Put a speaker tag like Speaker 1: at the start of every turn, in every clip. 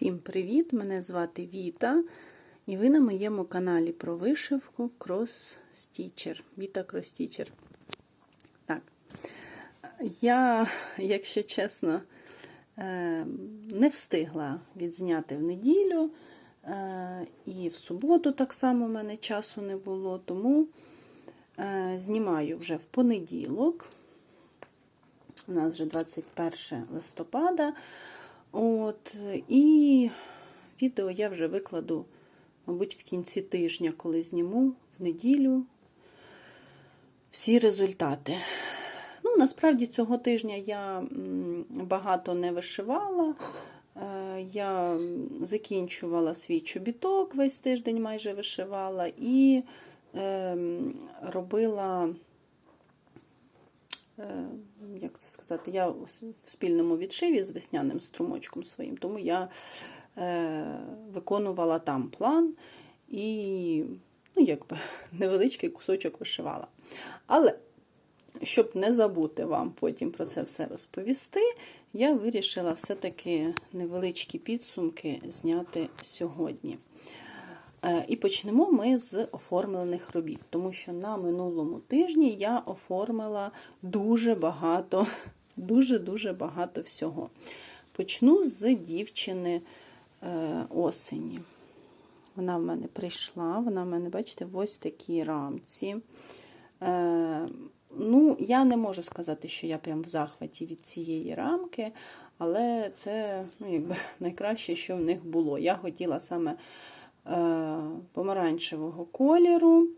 Speaker 1: Всім привіт! Мене звати Віта, і ви на моєму каналі про вишивку Cross Stitcher. Віта Cross Stitcher. Так, я, якщо чесно, е, не встигла відзняти в неділю, е, і в суботу так само в мене часу не було, тому е, знімаю вже в понеділок. У нас вже 21 листопада. От, І відео я вже викладу, мабуть, в кінці тижня, коли зніму в неділю всі результати. Ну, Насправді, цього тижня я багато не вишивала. Е, я закінчувала свій чобіток, весь тиждень майже вишивала і е, робила. Е, як це сказати, я в спільному відшиві з весняним струмочком своїм, тому я е, виконувала там план і ну, якби, невеличкий кусочок вишивала. Але, щоб не забути вам потім про це все розповісти, я вирішила все-таки невеличкі підсумки зняти сьогодні. Е, і почнемо ми з оформлених робіт, тому що на минулому тижні я оформила дуже багато, дуже-дуже багато всього. Почну з дівчини е, осені. Вона в мене прийшла, вона в мене, бачите, в ось такій рамці. Е, ну, Я не можу сказати, що я прям в захваті від цієї рамки, але це ну, якби, найкраще, що в них було. Я хотіла саме. Е, помаранчевого кольору,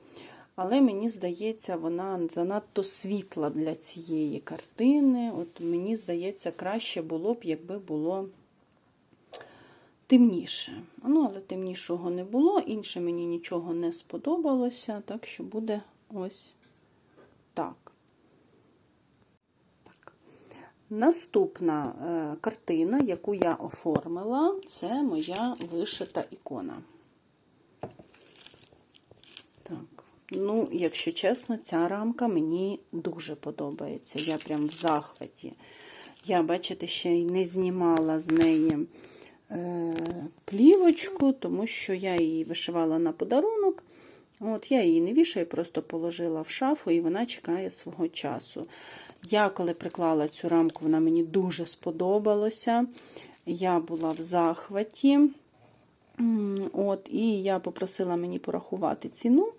Speaker 1: але мені здається, вона занадто світла для цієї картини. От Мені здається, краще було б, якби було темніше. Ну, але темнішого не було, інше мені нічого не сподобалося, так що буде ось так. Наступна е, картина, яку я оформила, це моя вишита ікона. Так, ну, якщо чесно, ця рамка мені дуже подобається. Я прям в захваті. Я, бачите, ще й не знімала з неї е, плівочку, тому що я її вишивала на подарунок. От, Я її не вішаю, просто положила в шафу, і вона чекає свого часу. Я, коли приклала цю рамку, вона мені дуже сподобалася. Я була в захваті. От, І я попросила мені порахувати ціну.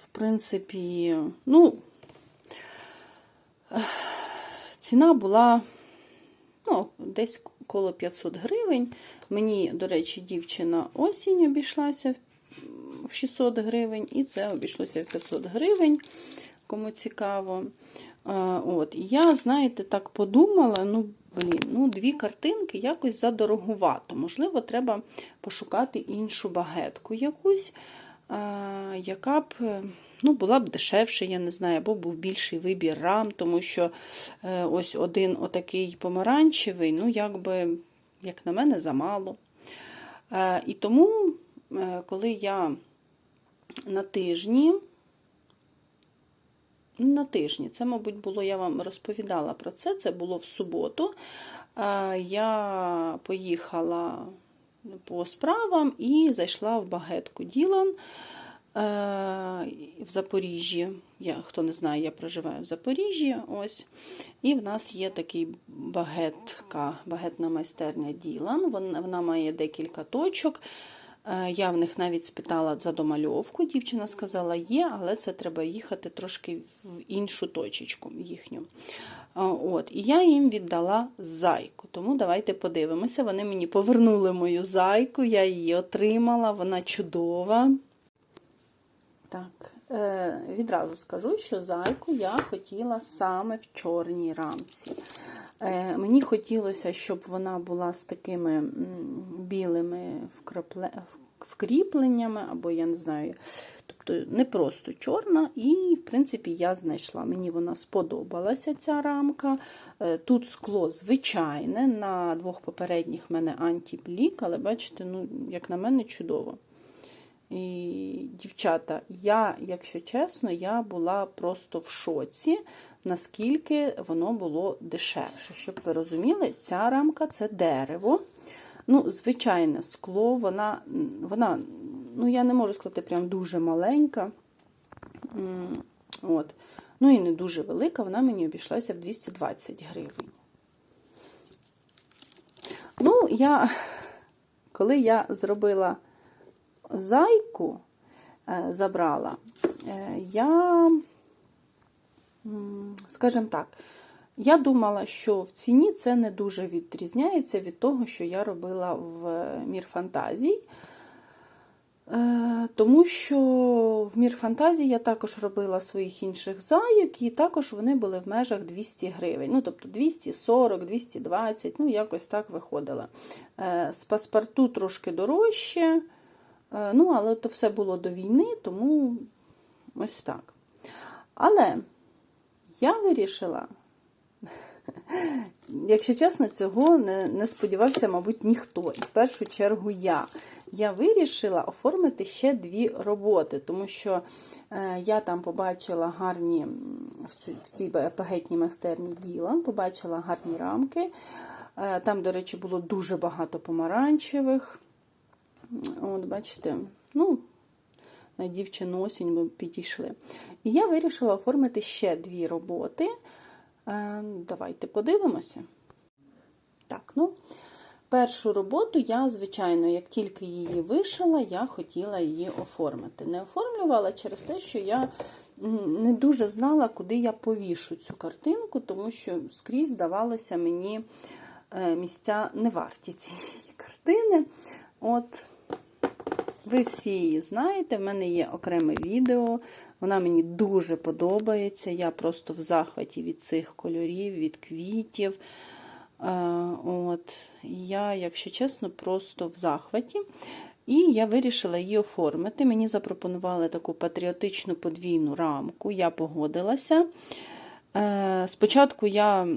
Speaker 1: В принципі, ну, ціна була ну, десь коло 500 гривень. Мені, до речі, дівчина осінь обійшлася в 600 гривень, і це обійшлося в 500 гривень, кому цікаво. От, І я, знаєте, так подумала, ну, блін, ну, дві картинки якось задорогувато. Можливо, треба пошукати іншу багетку якусь, яка б ну, була б дешевше, я не знаю, або був більший вибір рам, тому що е, ось один отакий помаранчевий, ну, якби, як на мене, замало. Е, і тому, е, коли я на тижні на тижні. Це, мабуть, було, я вам розповідала про це. Це було в суботу. Я поїхала по справам і зайшла в багетку Ділан в Запоріжжі. Я, Хто не знає, я проживаю в Запоріжжі. ось. І в нас є такий багетка, багетна майстерня Ділан. Вона, вона має декілька точок. Е, я в них навіть спитала за домальовку. Дівчина сказала, є, але це треба їхати трошки в іншу точечку їхню. Е, от, І я їм віддала зайку. Тому давайте подивимося. Вони мені повернули мою зайку, я її отримала, вона чудова. Так, е, Відразу скажу, що зайку я хотіла саме в чорній рамці. Е, Мені хотілося, щоб вона була з такими білими вкріпленнями, або я не знаю, тобто не просто чорна, і, в принципі, я знайшла. Мені вона сподобалася, ця рамка. Е, тут скло звичайне, на двох попередніх в мене антиблік, але бачите, ну, як на мене, чудово. І, Дівчата, я, якщо чесно, я була просто в шоці, наскільки воно було дешевше. Щоб ви розуміли, ця рамка це дерево. Ну, звичайне скло, вона, вона, ну, я не можу сказати, прям дуже маленька. От. Ну і не дуже велика, вона мені обійшлася в 220 гривень. Ну, я, коли я зробила зайку, е, забрала, е, я, скажімо так, я думала, що в ціні це не дуже відрізняється від того, що я робила в Мір Фантазій. Е, Тому що в Мір Фантазії я також робила своїх інших зайок, і також вони були в межах 200 гривень. Ну, тобто 240, 220, ну, якось так виходило. Е, З паспорту трошки дорожче, е, ну, але то все було до війни, тому ось так. Але я вирішила, якщо чесно, цього не, не сподівався, мабуть, ніхто. І в першу чергу я. Я вирішила оформити ще дві роботи, тому що е, я там побачила гарні в, цій пагетній майстерні діла, побачила гарні рамки. Е, там, до речі, було дуже багато помаранчевих. От, бачите, ну, на дівчину осінь ми підійшли. І я вирішила оформити ще дві роботи. Е, Давайте подивимося. Так, ну, першу роботу я, звичайно, як тільки її вишила, я хотіла її оформити. Не оформлювала через те, що я не дуже знала, куди я повішу цю картинку, тому що скрізь здавалося мені е, місця не варті цієї картини. От, ви всі її знаєте, в мене є окреме відео. Вона мені дуже подобається. Я просто в захваті від цих кольорів, від квітів. Е, От, Я, якщо чесно, просто в захваті. І я вирішила її оформити. Мені запропонували таку патріотичну подвійну рамку, я погодилася. Е, Спочатку я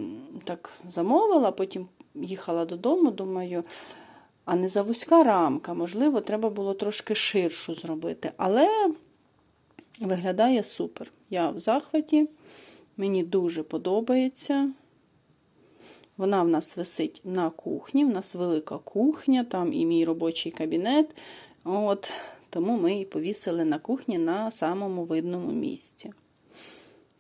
Speaker 1: так замовила, потім їхала додому, думаю, а не за вузька рамка, можливо, треба було трошки ширшу зробити. Але виглядає супер. Я в захваті, мені дуже подобається. Вона в нас висить на кухні, в нас велика кухня, там і мій робочий кабінет. От, Тому ми її повісили на кухні на самому видному місці.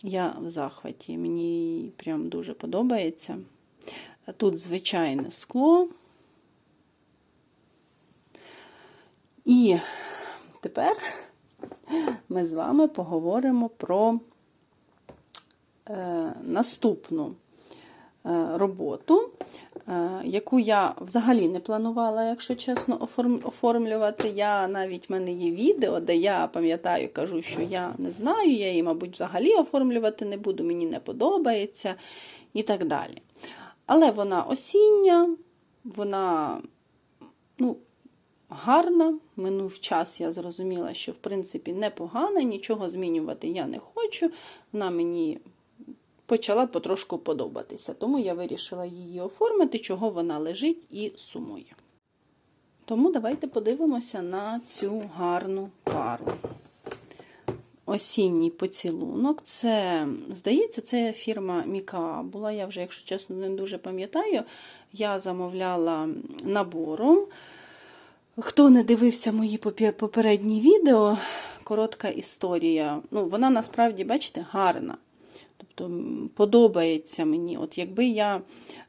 Speaker 1: Я в захваті, мені прям дуже подобається. Тут звичайне скло. І тепер ми з вами поговоримо про е, наступну е, роботу, е, яку я взагалі не планувала, якщо чесно, оформ, оформлювати. Я навіть в мене є відео, де я пам'ятаю, кажу, що я не знаю, я її, мабуть, взагалі оформлювати не буду, мені не подобається і так далі. Але вона осіння, вона, ну, гарна. Минув час, я зрозуміла, що в принципі непогана, нічого змінювати я не хочу. Вона мені почала потрошку подобатися, тому я вирішила її оформити, чого вона лежить і сумує. Тому давайте подивимося на цю гарну пару. Осінній поцілунок. Це, здається, це фірма Міка була. Я вже, якщо чесно, не дуже пам'ятаю. Я замовляла набором. Хто не дивився мої попередні відео, коротка історія. Ну, Вона насправді, бачите, гарна. Тобто подобається мені. От Якби я,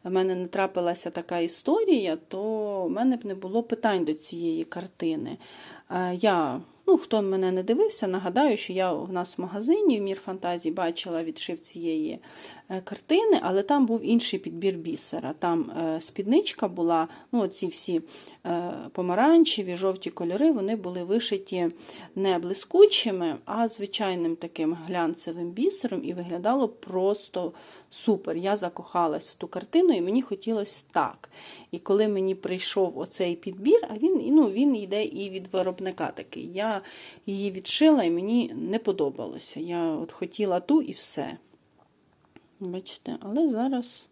Speaker 1: в мене не трапилася така історія, то в мене б не було питань до цієї картини. Я, ну, Хто мене не дивився, нагадаю, що я в нас в магазині в Мір Фантазії бачила відшив цієї картини, але там був інший підбір бісера. Там спідничка була, ну, ці всі помаранчеві, жовті кольори, вони були вишиті не блискучими, а звичайним таким глянцевим бісером, і виглядало просто супер. Я закохалась в ту картину, і мені хотілося так. І коли мені прийшов оцей підбір, а він ну, він йде і від виробника такий. Я її відшила і мені не подобалося. Я от хотіла ту і все. Бачите, але зараз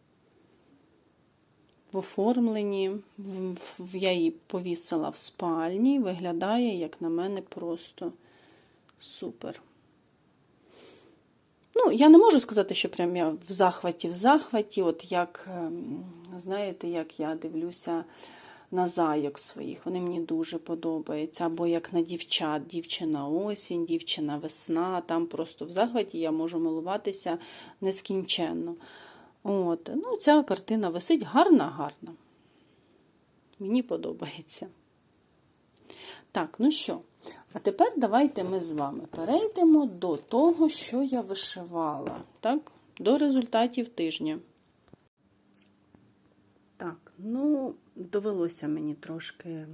Speaker 1: в оформленні, я її повісила в спальні, виглядає, як на мене, просто супер. Ну, я не можу сказати, що прям я в захваті, в захваті, от як, знаєте, як я дивлюся на зайок своїх. Вони мені дуже подобаються. Або як на дівчат, дівчина осінь, дівчина весна. Там просто в захваті я можу милуватися нескінченно. От. Ну, Ця картина висить гарна-гарна. Мені подобається. Так, ну що, а тепер давайте ми з вами перейдемо до того, що я вишивала. Так, до результатів тижня. Ну, довелося мені трошки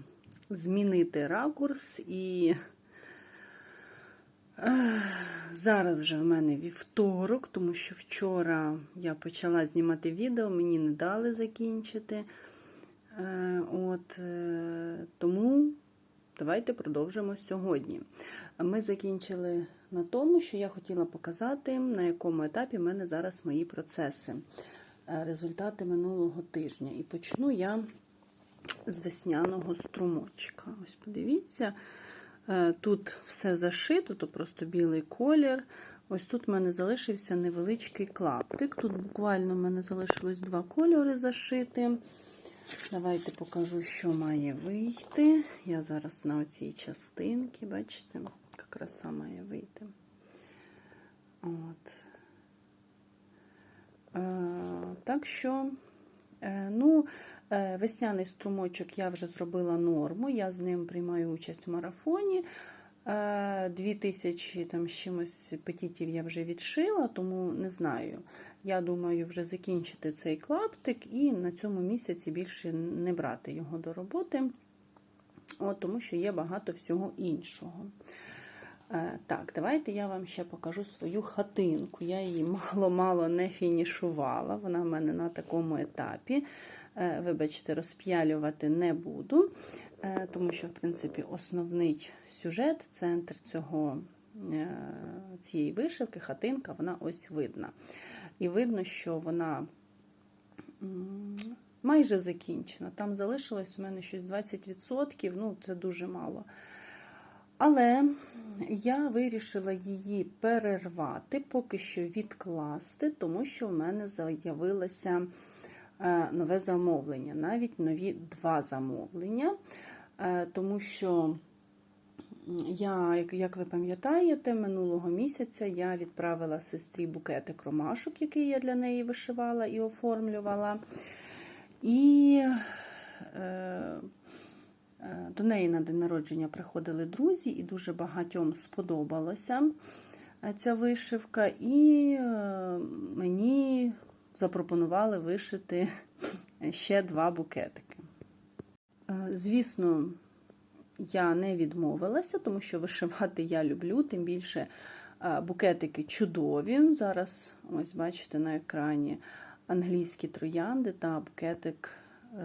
Speaker 1: змінити ракурс і. Зараз вже в мене вівторок, тому що вчора я почала знімати відео, мені не дали закінчити. Е, От, е, Тому давайте продовжимо сьогодні. Ми закінчили на тому, що я хотіла показати, на якому етапі в мене зараз мої процеси, е, результати минулого тижня. І почну я з весняного струмочка. Ось подивіться. Е, Тут все зашито, то просто білий колір. Ось тут в мене залишився невеличкий клаптик. Тут буквально в мене залишилось два кольори зашити. Давайте покажу, що має вийти. Я зараз на оцій частинці, бачите, яка краса має вийти. От. Е, так що, е, ну, е, весняний струмочок я вже зробила норму, я з ним приймаю участь в марафоні. Е, Дві тисячі там з чимось петітів я вже відшила, тому не знаю. Я думаю, вже закінчити цей клаптик і на цьому місяці більше не брати його до роботи, от, тому що є багато всього іншого. Е, Так, давайте я вам ще покажу свою хатинку. Я її мало-мало не фінішувала. Вона в мене на такому етапі. Е, Вибачте, розп'ялювати не буду, е, тому що, в принципі, основний сюжет, центр цього, цієї вишивки, хатинка, вона ось видна. І видно, що вона майже закінчена. Там залишилось у мене щось 20%, ну це дуже мало. Але я вирішила її перервати, поки що відкласти, тому що в мене з'явилося е, нове замовлення, навіть нові два замовлення, Е, тому що я, як- ви пам'ятаєте, минулого місяця я відправила сестрі букетик ромашок, який я для неї вишивала і оформлювала. І е, до неї на день народження приходили друзі, і дуже багатьом сподобалася е, ця вишивка, і е, мені запропонували вишити ще два букетики. Е, Звісно, я не відмовилася, тому що вишивати я люблю, тим більше е, букетики чудові. Зараз, ось бачите, на екрані англійські троянди та букетик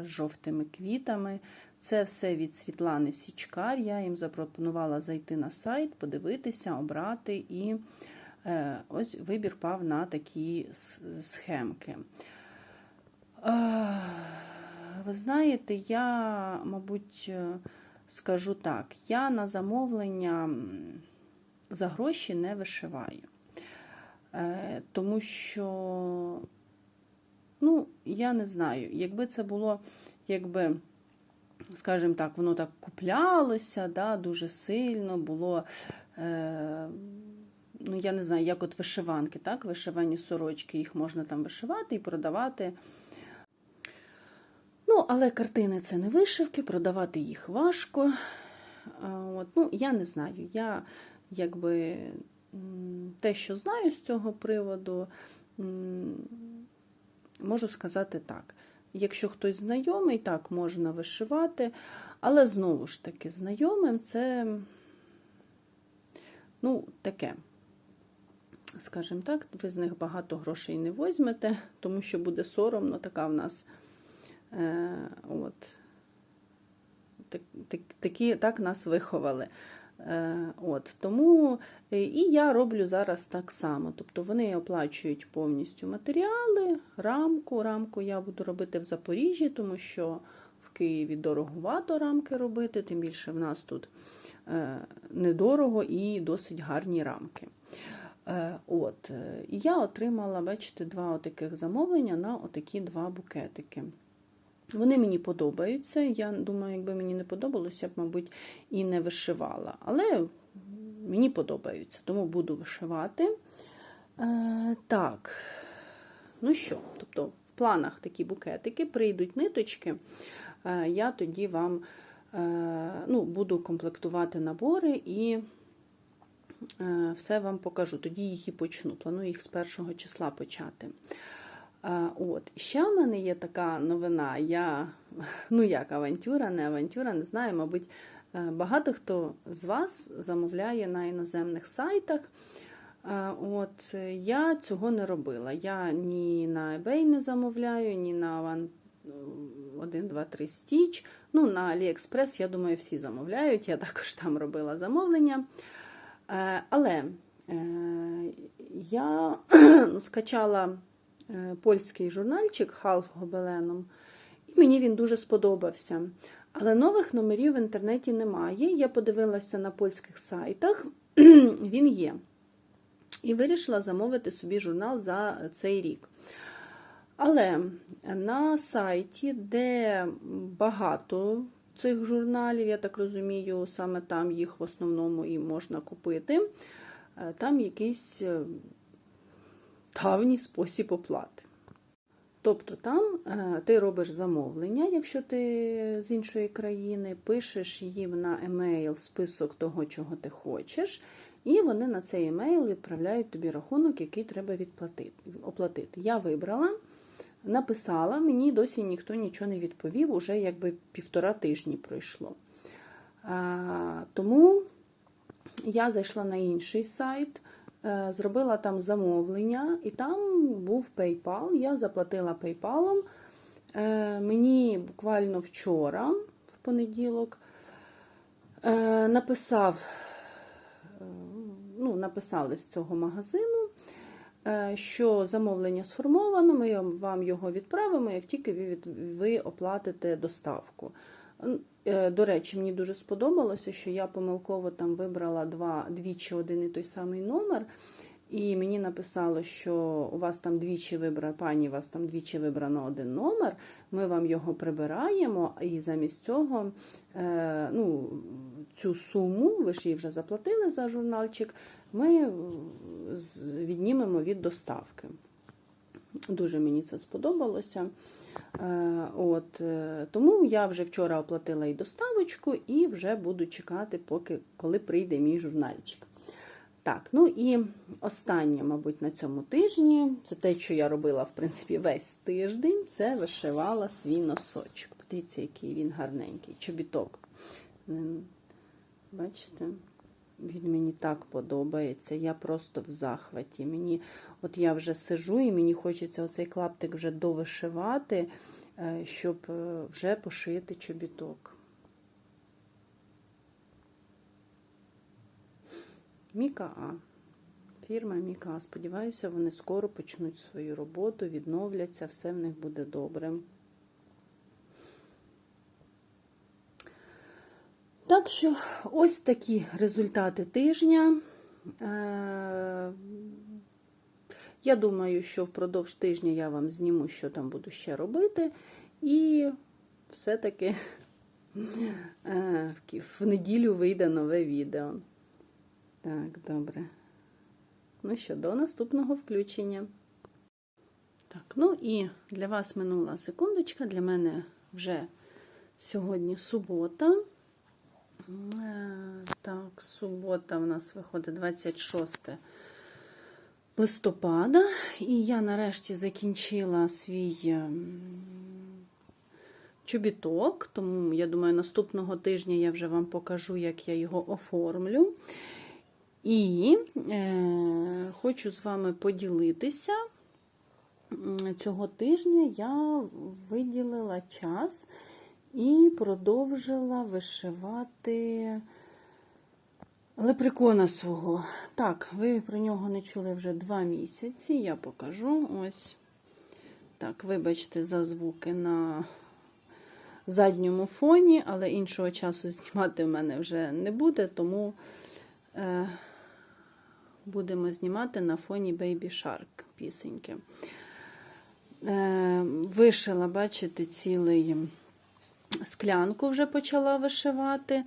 Speaker 1: з жовтими квітами. Це все від Світлани Січкар. Я їм запропонувала зайти на сайт, подивитися, обрати, і е, ось вибір пав на такі схемки. Е, Ви знаєте, я, мабуть, е, скажу так: я на замовлення за гроші не вишиваю. Тому що, ну, я не знаю, якби це було, якби, скажімо так, воно так куплялося, да, дуже сильно було. Е, Ну, я не знаю, як от вишиванки, так? Вишивані сорочки, їх можна там вишивати і продавати. Ну, але картини це не вишивки, продавати їх важко. От, ну, я не знаю. Я якби те, що знаю з цього приводу, можу сказати так. Якщо хтось знайомий, так, можна вишивати, але знову ж таки, знайомим це ну, таке. Скажімо так, ви з них багато грошей не возьмете, тому що буде соромно, така в нас Е, от. Так, так, такі, так нас виховали. Е, от, Тому е, і я роблю зараз так само. Тобто вони оплачують повністю матеріали, рамку. Рамку я буду робити в Запоріжжі, тому що в Києві дороговато рамки робити, тим більше в нас тут е, недорого і досить гарні рамки. От, І я отримала, бачите, два таких замовлення на отакі два букетики. Вони мені подобаються. Я думаю, якби мені не подобалося, я б, мабуть, і не вишивала. Але мені подобаються, тому буду вишивати. Е, так, ну що, тобто, в планах такі букетики, прийдуть ниточки, е, я тоді вам е, ну, буду комплектувати набори і е, все вам покажу. Тоді їх і почну. Планую їх з першого числа почати. От. Ще в мене є така новина. Я, ну як авантюра, не авантюра, не знаю, мабуть, е, багато хто з вас замовляє на іноземних сайтах. Е, От я цього не робила. Я ні на eBay не замовляю, ні на One, 1, 2, 3 Stitch. Ну, на AliExpress, я думаю, всі замовляють. Я також там робила замовлення. Е, Але я скачала е, польський журнальчик Халф Гобеленом, і мені він дуже сподобався. Але нових номерів в інтернеті немає. Я подивилася на польських сайтах, він є. І вирішила замовити собі журнал за цей рік. Але на сайті, де багато цих журналів, я так розумію, саме там їх в основному і можна купити, е, там якийсь е, давній спосіб оплати. Тобто там е, ти робиш замовлення, якщо ти з іншої країни, пишеш їм на емейл список того, чого ти хочеш, і вони на цей емейл відправляють тобі рахунок, який треба відплатити, оплатити. Я вибрала, написала, мені досі ніхто нічого не відповів, уже якби півтора тижні пройшло. А, тому я зайшла на інший сайт, е, зробила там замовлення, і там був PayPal. Я заплатила PayPal. Е, Мені буквально вчора, в понеділок, е, написав, е, ну, написали з цього магазину, е, що замовлення сформовано, ми вам його відправимо, як тільки ви оплатите доставку. Е, До речі, мені дуже сподобалося, що я помилково там вибрала два, двічі один і той самий номер. І мені написало, що у вас там двічі вибрано, пані, у вас там двічі вибрано один номер, ми вам його прибираємо, і замість цього е, ну, цю суму, ви ж її вже заплатили за журнальчик, ми віднімемо від доставки. Дуже мені це сподобалося. Е, От, е, тому я вже вчора оплатила і доставочку, і вже буду чекати, поки коли прийде мій журнальчик. Так, ну і останнє, мабуть, на цьому тижні, це те, що я робила, в принципі, весь тиждень, це вишивала свій носочок. Подивіться, який він гарненький, чобіток. Бачите? Він мені так подобається. Я просто в захваті. Мені, от я вже сижу, і мені хочеться оцей клаптик вже довишивати, е, щоб е, вже пошити чобіток. Міка А. Фірма Міка. Сподіваюся, вони скоро почнуть свою роботу, відновляться, все в них буде добре. Так що ось такі результати тижня. Я думаю, що впродовж тижня я вам зніму, що там буду ще робити. І все-таки е, в неділю вийде нове відео. Так, добре. Ну що, до наступного включення. Так, ну і для вас минула секундочка, для мене вже сьогодні субота. Е, Так, субота у нас виходить 26 листопада, і я нарешті закінчила свій ем, чобіток, тому я думаю, наступного тижня я вже вам покажу, як я його оформлю. І е, хочу з вами поділитися. Цього тижня я виділила час і продовжила вишивати лепрекона свого. Так, ви про нього не чули вже два місяці. Я покажу ось. Так, вибачте за звуки на задньому фоні, але іншого часу знімати в мене вже не буде, тому е, будемо знімати на фоні Baby Shark пісеньки. Е, вишила, бачите, цілий склянку вже почала вишивати.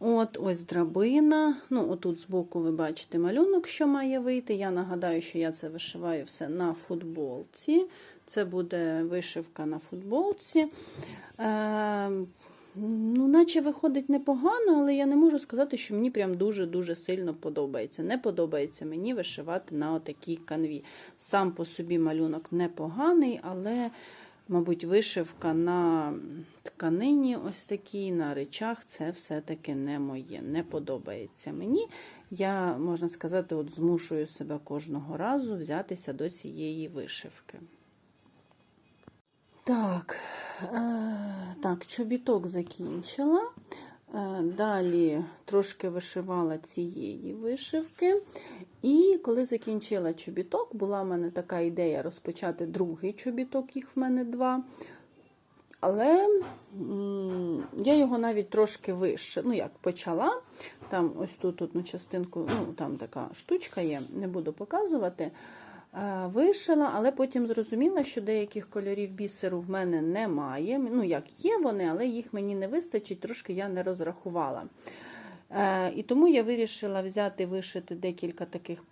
Speaker 1: От, ось драбина. Ну, отут збоку ви бачите малюнок, що має вийти. Я нагадаю, що я це вишиваю все на футболці. Це буде вишивка на футболці. Е, ну, Наче виходить непогано, але я не можу сказати, що мені прям дуже-дуже сильно подобається. Не подобається мені вишивати на отакій канві. Сам по собі малюнок непоганий, але. Мабуть, вишивка на тканині, ось такій, на речах, це все-таки не моє, не подобається мені. Я, можна сказати, от змушую себе кожного разу взятися до цієї вишивки. Так, е, так, чобіток закінчила. Е, Далі трошки вишивала цієї вишивки. І коли закінчила чобіток, була в мене така ідея розпочати другий чобіток, їх в мене два. Але я його навіть трошки вище. Ну, як почала. Там ось тут одну частинку, ну, там така штучка є, не буду показувати. Е, Вишила, але потім зрозуміла, що деяких кольорів бісеру в мене немає. Ну, як є вони, але їх мені не вистачить, трошки я не розрахувала. Е, І тому я вирішила взяти, вишити декілька таких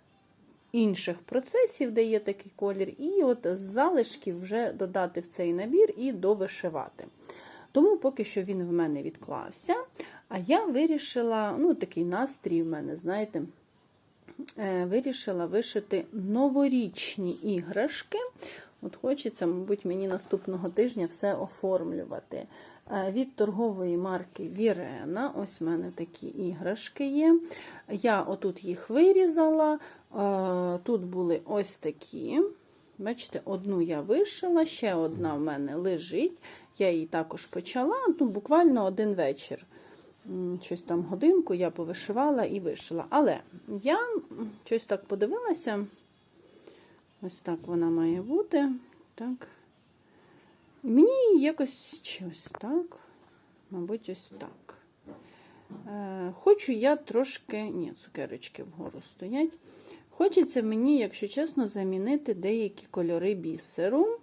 Speaker 1: інших процесів, де є такий колір, і от з залишків вже додати в цей набір і довишивати. Тому поки що він в мене відклався. А я вирішила, ну, такий настрій в мене, знаєте, е, вирішила вишити новорічні іграшки. От Хочеться, мабуть, мені наступного тижня все оформлювати. Е, Від торгової марки Вірена. Ось в мене такі іграшки є. Я отут їх вирізала. Е, Тут були ось такі. Бачите, одну я вишила, ще одна в мене лежить. Я її також почала. Ну, Буквально один вечір. Щось там годинку я повишивала і вишила. Але я щось так подивилася. Ось так вона має бути. Так. Мені якось чи ось так. Мабуть, ось так. Е, Хочу я трошки. Ні, цукерочки вгору стоять. Хочеться мені, якщо чесно, замінити деякі кольори бісеру.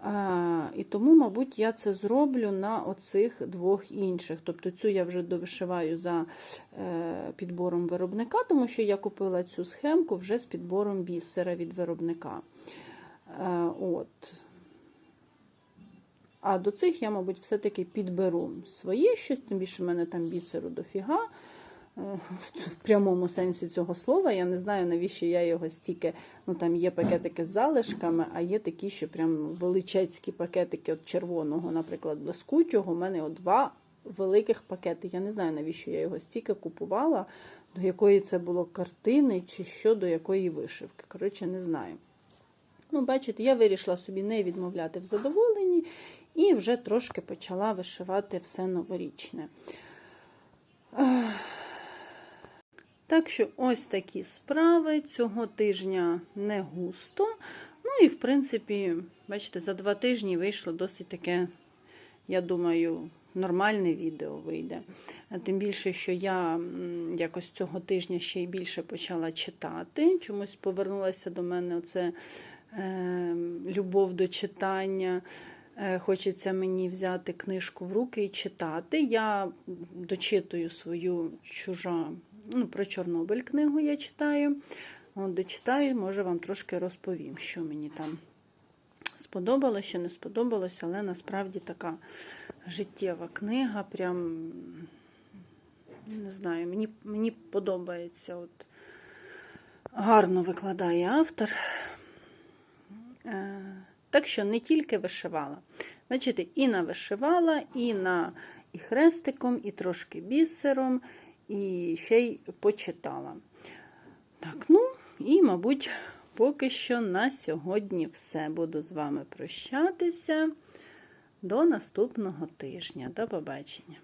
Speaker 1: А, і тому, мабуть, я це зроблю на оцих двох інших. Тобто цю я вже довишиваю за е, підбором виробника, тому що я купила цю схемку вже з підбором бісера від виробника. Е, от. А до цих я, мабуть, все-таки підберу своє щось, тим більше в мене там бісеру дофіга. Е, В прямому сенсі цього слова. Я не знаю, навіщо я його стільки. Ну, там є пакетики з залишками, а є такі, що прям величезні пакетики от червоного, наприклад, блискучого. У мене от два великих пакети. Я не знаю, навіщо я його стільки купувала, до якої це було картини, чи що, до якої вишивки. Коротше, не знаю. Ну, бачите, я вирішила собі не відмовляти в задоволенні і вже трошки почала вишивати все новорічне. Так що ось такі справи. Цього тижня не густо. Ну і, в принципі, бачите, за два тижні вийшло досить таке, я думаю, нормальне відео вийде. Тим більше, що я якось цього тижня ще й більше почала читати. Чомусь повернулася до мене оце е, любов до читання. Е, Хочеться мені взяти книжку в руки і читати. Я дочитую свою чужа, ну, про Чорнобиль книгу я читаю. От, дочитаю, може вам трошки розповім, що мені там сподобалося, що не сподобалося, але насправді така життєва книга. Прям не знаю, мені, мені подобається. От, гарно викладає автор. Так що не тільки вишивала. Бачите, і навишивала, і на і хрестиком, і трошки бісером, і ще й почитала. Так, ну, і, мабуть, поки що на сьогодні все. Буду з вами прощатися. До наступного тижня. До побачення.